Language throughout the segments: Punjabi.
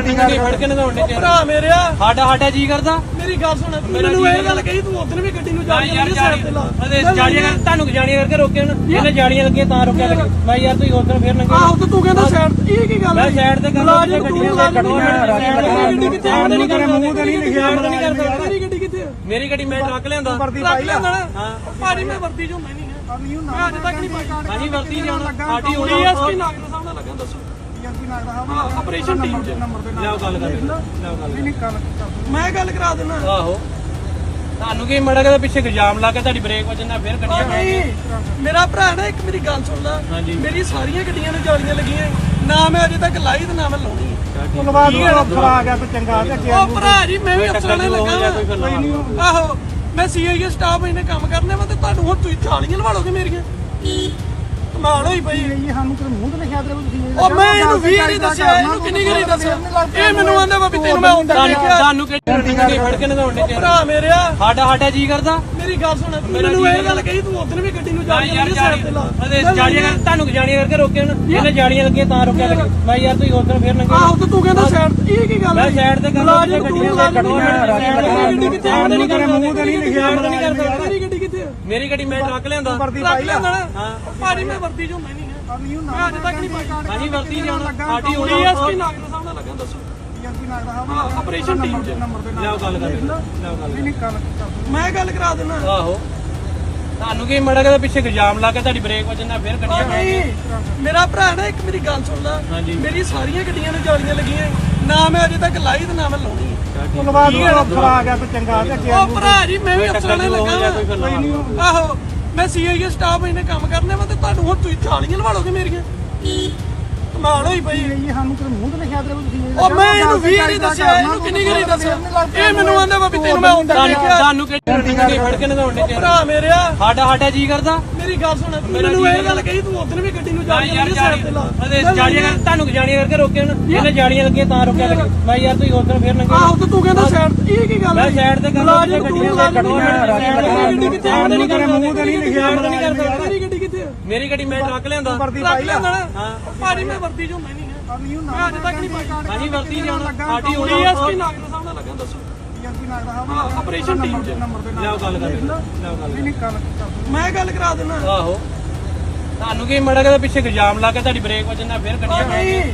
ਨਹੀਂ ਫੜ ਕੇ ਨਹਾਉਣ ਦੇ ਭਰਾ ਮੇਰਿਆ ਸਾਡਾ ਸਾਡਾ ਜੀ ਕਰਦਾ? ਮੇਰੀ ਗੱਲ ਸੁਣ ਤੂੰ ਮੈਨੂੰ ਇਹ ਗੱਲ ਕਹੀ ਤੂੰ ਉਦੋਂ ਵੀ ਗੱਡੀ ਨੂੰ ਜਾ ਯਾਰ ਜਾੜੀ ਅਦੇ ਜਾੜੀਆਂ ਕਰ ਤੁਹਾਨੂੰ ਜਾੜੀਆਂ ਕਰਕੇ ਰੋਕਿਆ ਨਾ ਇਹਨੇ ਜਾੜੀਆਂ ਲੱਗੀਆਂ ਤਾਂ ਰੋਕਿਆ ਲੱਗੇ ਮੈਂ ਯਾਰ ਤੁਸੀਂ ਉਧਰ ਫੇਰ ਲੰਗੇ ਆਹੋ ਤੇ ਤੂੰ ਕਹਿੰਦਾ ਸਾਈਡ ਇਹ ਕੀ ਗੱਲ ਮੈਂ ਸਾਈਡ ਤੇ ਕਰ ਮੁਲਾਜ਼ਮ ਗੱਡੀਆਂ ਤੂੰ ਕੱਢੋ ਗੱਡੀ ਕਿੱਥੇ ਆ? ਨਹੀਂ ਕਰ ਮੂੰਹ ਤੇ ਨਹੀਂ ਲਿਖਿਆ ਨਹੀਂ ਕਰਦਾ ਮੇਰੀ ਗੱਡੀ ਕਿੱਥੇ ਮੇਰੀ ਗੱਡੀ ਮੈਂ ਟਰੱਕ ਲਿਆਂਦਾ। ਰੱਖ ਲੈਂਦਾ ਨਾ? ਭਾਜੀ ਮੈਂ ਵਰਦੀ ਜੋ ਮੈਂ ਨਹੀਂ ਆ। ਮੈਂ ਅੱਜ ਤੱਕ ਨਹੀਂ ਪਾਈ। ਹਾਂਜੀ ਵਰਤੀ ਜਾਣਾ ਸਾਡੀ ਹੁਣ ਡੀਐਸਪੀ ਨਾਗਰ ਸਾਹਮਣੇ ਲੱਗਾ ਦੱਸੋ। ਆਪਰੇਸ਼ਨ ਟੀਮ ਚ। ਲਿਆਓ ਗੱਲ ਕਰ। ਲਿਆਓ ਗੱਲ। ਮੈਂ ਗੱਲ ਕਰਾ ਦਿੰਦਾ। ਆਹੋ। ਤੁਹਾਨੂੰ ਕੀ ਮੜਾ ਕੇ ਪਿੱਛੇ ਇਲਜ਼ਾਮ ਲਾ ਕੇ ਤੁਹਾਡੀ ਬ੍ਰੇਕ ਵੱਜਣਾ ਫੇਰ ਗੱਡੀਆਂ ਨਹੀਂ ਮੇਰਾ ਭਰਾ ਨਾ ਇੱਕ ਮੇਰੀ ਗੱਲ ਸੁਣ ਲੈ। ਹਾਂਜੀ। ਮੇਰੀ ਸਾਰੀਆਂ ਗੱਡੀਆਂ ਨੂੰ ਜਾਲੀਆਂ ਲੱਗੀਆਂ ਨਾ ਮੈਂ ਅਜੇ ਤੱਕ ਲਾਈ ਤੇ ਨਾ ਮੈਂ ਲਾਉਣੀ ਧੰਨਵਾਦ ਅਫਸਰ ਆ ਗਿਆ ਤੇ ਚੰਗਾ ਤੇ ਅੱਗੇ ਉਹ ਭਰਾ ਜੀ ਮੈਂ ਵੀ ਅਫਸਰਾਂ ਨੇ ਲੱਗਾ ਕੋਈ ਫਿਰ ਲਾ ਵਾਂ। ਆਹੋ ਮੈਂ ਸੀਆਈਏ ਸਟਾਫ ਇਹਨੇ ਕੰਮ ਕਰਨੇ ਵਾ ਤੇ ਤੁਹਾਨੂੰ ਹੁਣ ਤੁਸੀਂ ਥਾਲੀਆਂ ਲਵਾ ਲੋਗੇ ਮੇਰੀਆਂ। ਕਮਾਲ ਹੋਈ ਪਈ। ਇਹ ਸਾਨੂੰ ਤੇ ਮੂੰਹ ਤੇ ਲਿਖਿਆ ਤੇ ਤੁਸੀਂ ਉਹ ਮੈਂ ਇਹਨੂੰ ਵੀ ਨਹੀਂ ਦੱਸਿਆ ਇਹਨੂੰ ਕਿੰਨੀ ਗਰੀ ਦੱਸਿਆ। ਇਹ ਮੈਨੂੰ ਆਂਦਾ ਵਾ ਵੀ ਤੈਨੂੰ ਮੈਂ ਹੁੰਦਾ ਤੁਹਾਨੂੰ ਦੇਖਿਆ। ਤੁਹਾਨੂੰ ਕਿਹੜੀ ਨਹੀਂ ਫੜ ਕੇ ਨਹਾਉਣ ਦੇ ਭਰਾ ਮੇਰਿਆ। ਸਾਡਾ ਸਾਡਾ ਜੀ ਕਰਦਾ। ਮੇਰੀ ਗੱਲ ਸੁਣ ਤੂੰ ਮੈਨੂੰ ਇਹ ਗੱਲ ਕਹੀ ਤੂੰ ਉਦੋਂ ਵੀ ਗੱਡੀ ਨੂੰ ਜਾ ਯਾਰ ਜਾੜੀਆਂ ਕਰ ਤੁਹਾਨੂੰ ਜਾੜੀਆਂ ਕਰਕੇ ਰੋਕਿਆ ਨਾ ਇਹਨੇ ਜਾੜੀਆਂ ਲੱਗੀਆਂ ਤਾਂ ਰੋਕਿਆ ਲੱਗੇ ਮੈਂ ਯਾਰ ਤੁਸੀਂ ਉਧਰ ਫੇਰ ਲੰਗੇ ਆਹੋ ਤੇ ਤੂੰ ਕਹਿੰਦਾ ਸਾਈਡ ਇਹ ਕੀ ਗੱਲ ਮੈਂ ਸਾਈਡ ਤੇ ਕਰ ਤੂੰ ਗੱਡੀਆਂ ਮੁਲਾਜ਼ਮ ਕੱਢੋ ਗੱਡੀ ਕਿੱਥੇ ਮੂੰਹ ਤੇ ਨਹੀਂ ਲਿਖਿਆ ਨਹੀਂ ਕਰਦਾ। ਮੇਰੀ ਗੱਡੀ ਆ ਮੇਰੀ ਗੱਡੀ ਮੈਂ ਟਰੱਕ ਲਿਆਂਦਾ। ਰੱਖ ਲੈਂਦਾ ਨਾ। ਭਾਜੀ ਮੈਂ ਵਰਦੀ ਜੋ ਮੈਂ ਨਹੀਂ ਮੈਂ ਅੱਜ ਤੱਕ ਨਹੀਂ ਪਾਈ। ਹਾਂਜੀ ਵਰਤੀ ਜਾਣਾ ਸਾਡੀ ਹੁਣ ਡੀਐਸਪੀ ਨਾਗਰ ਸਾਹਮਣੇ ਲੱਗਾ ਦੱਸੋ। ਆਪਰੇਸ਼ਨ ਟੀਮ ਚ। ਲਿਆਓ ਗੱਲ ਕਰ ਲਿਆਓ ਗੱਲ ਮੈਂ ਗੱਲ ਕਰਾ ਦਿੰਦਾ। ਆਹੋ। ਤੁਹਾਨੂੰ ਕੀ ਮੜਾ ਕੇ ਪਿੱਛੇ ਇਲਜ਼ਾਮ ਲਾ ਕੇ ਤੁਹਾਡੀ ਬ੍ਰੇਕ ਵੱਜਣਾ ਫੇਰ ਗੱਡੀਆਂ ਮੇਰਾ ਭਰਾ ਨਾ ਇੱਕ ਮੇਰੀ ਗੱਲ ਸੁਣ ਲੈ। ਮੇਰੀ ਸਾਰੀਆਂ ਗੱਡੀਆਂ ਨੂੰ ਜਾਲੀਆਂ ਲੱਗੀਆਂ। ਨਾ ਮੈਂ ਅਜੇ ਤੱਕ ਲਾਈ ਤੇ ਨਾ ਮੈਂ ਲਾਉਣੀ ਧੰਨਵਾਦ ਅਫਸਰ ਆ ਗਿਆ ਤੇ ਚੰਗਾ ਤੇ ਅੱਗੇ ਉਹ ਭਰਾ ਜੀ ਮੈਂ ਵੀ ਅਫਸਰਾਂ ਨੇ ਲੱਗਾ ਫਿਰ ਵਾਂ। ਆਹੋ ਮੈਂ ਸੀਆਈਏ ਸਟਾਫ ਇਹਨੇ ਕੰਮ ਕਰਨੇ ਵਾ ਤੇ ਤੁਹਾਨੂੰ ਹੁਣ ਤੁਸੀਂ ਥਾਲੀਆਂ ਲਵਾ ਲੋਗੇ ਮੇਰੀਆਂ। ਕਮਾਲ ਹੋਈ ਪਈ। ਇਹ ਸਾਨੂੰ ਤੇ ਮੂੰਹ ਤੇ ਲਿਖਿਆ ਤੇ ਤੁਸੀਂ ਉਹ ਮੈਂ ਇਹਨੂੰ ਵੀ ਨਹੀਂ ਦੱਸਿਆ ਇਹਨੂੰ ਕਿੰਨੀ ਗਰੀ ਦੱਸਿਆ। ਇਹ ਮੈਨੂੰ ਆਂਦਾ ਵਾ ਵੀ ਤੈਨੂੰ ਮੈਂ ਹੁੰਦਾ ਤੁਹਾਨੂੰ ਦੇਖਿਆ। ਤੁਹਾਨੂੰ ਕਿਹੜੀ ਨਹੀਂ ਫੜ ਕੇ ਨਹਾਉਣ ਦੇ ਭਰਾ ਮੇਰਿਆ। ਸਾਡਾ ਸਾਡਾ ਜੀ ਕਰਦਾ। ਮੇਰੀ ਗੱਲ ਸੁਣ ਤੂੰ ਮੈਨੂੰ ਇਹ ਗੱਲ ਕਹੀ ਤੂੰ ਉਦੋਂ ਵੀ ਗੱਡੀ ਨੂੰ ਜਾ ਯਾਰ ਜਾੜੀਆਂ ਕਰ ਤੁਹਾਨੂੰ ਜਾੜੀਆਂ ਕਰਕੇ ਰੋਕਿਆ ਨਾ ਇਹਨੇ ਜਾੜੀਆਂ ਲੱਗੀਆਂ ਤਾਂ ਰੋਕਿਆ ਲੱਗੇ ਮੈਂ ਯਾਰ ਤੁਸੀਂ ਉਧਰ ਫੇਰ ਲੰਗੇ ਆਹੋ ਤੇ ਤੂੰ ਕਹਿੰਦਾ ਸਾਈਡ ਇਹ ਕੀ ਗੱਲ ਮੈਂ ਸਾਈਡ ਤੇ ਕਰ ਤੂੰ ਗੱਡੀਆਂ ਕੱਢੋ ਗੱਡੀ ਕਿੱਥੇ ਮੂੰਹ ਤੇ ਨਹੀਂ ਲਿਖਿਆ ਨਹੀਂ ਕਰਦਾ। ਮੇਰੀ ਗੱਡੀ ਆ ਮੇਰੀ ਗੱਡੀ ਮੈਂ ਟਰੱਕ ਲਿਆਂਦਾ। ਰੱਖ ਲੈਂਦਾ ਨਾ। ਭਾਜੀ ਮੈਂ ਵਰਦੀ ਜੋ ਮੈਂ ਨਹੀਂ ਮੈਂ ਅੱਜ ਤੱਕ ਨਹੀਂ ਪਾਈ। ਹਾਂਜੀ ਵਰਤੀ ਜਾਣਾ ਸਾਡੀ ਹੁਣ ਡੀਐਸਪੀ ਨਾਗਰ ਸਾਹਮਣੇ ਲੱਗਾ ਦੱਸੋ। ਆਪਰੇਸ਼ਨ ਟੀਮ ਚ। ਲਿਆਓ ਗੱਲ ਕਰ ਲਿਆਓ ਗੱਲ ਮੈਂ ਗੱਲ ਕਰਾ ਦਿੰਦਾ। ਆਹੋ। ਤੁਹਾਨੂੰ ਕੀ ਮੜਾ ਕੇ ਪਿੱਛੇ ਇਲਜ਼ਾਮ ਲਾ ਕੇ ਤੁਹਾਡੀ ਬ੍ਰੇਕ ਵੱਜਣਾ ਫੇਰ ਗੱਡੀਆਂ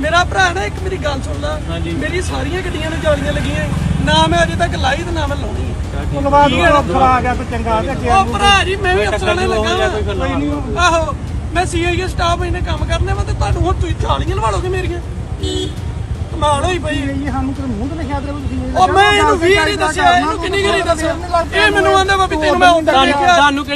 ਮੇਰਾ ਭਰਾ ਨਾ ਇੱਕ ਮੇਰੀ ਗੱਲ ਸੁਣ ਲੈ। ਮੇਰੀ ਸਾਰੀਆਂ ਗੱਡੀਆਂ ਨੂੰ ਜਾਲੀਆਂ ਲੱਗੀਆਂ। ਨਾ ਮੈਂ ਅਜੇ ਤੱਕ ਲਾਈ ਤੇ ਨਾ ਮੈਂ ਲਾਉਣੀ ਧੰਨਵਾਦ ਅਫਸਰ ਆ ਗਿਆ ਤੇ ਚੰਗਾ ਤੇ ਅੱਗੇ ਉਹ ਭਰਾ ਜੀ ਮੈਂ ਵੀ ਅਫਸਰਾਂ ਨੇ ਲੱਗਾ ਫਿਰ ਵਾਂ। ਆਹੋ ਮੈਂ ਸੀਆਈਏ ਸਟਾਫ ਇਹਨੇ ਕੰਮ ਕਰਨੇ ਵਾ ਤੇ ਤੁਹਾਨੂੰ ਹੁਣ ਤੁਸੀਂ ਥਾਲੀਆਂ ਲਵਾ ਲੋਗੇ ਮੇਰੀਆਂ। ਕਮਾਲ ਹੋਈ ਪਈ। ਇਹ ਸਾਨੂੰ ਤੇ ਮੂੰਹ ਤੇ ਲਿਖਿਆ ਤੇ ਤੁਸੀਂ ਉਹ ਮੈਂ ਇਹਨੂੰ ਵੀ ਨਹੀਂ ਦੱਸਿਆ ਇਹਨੂੰ ਕਿੰਨੀ ਗਰੀ ਦੱਸਿਆ। ਇਹ ਮੈਨੂੰ ਆਂਦਾ ਵਾ ਵੀ ਤੈਨੂੰ ਮੈਂ ਹੁੰਦਾ ਦੇਖਿਆ ਤੁਹਾਨੂੰ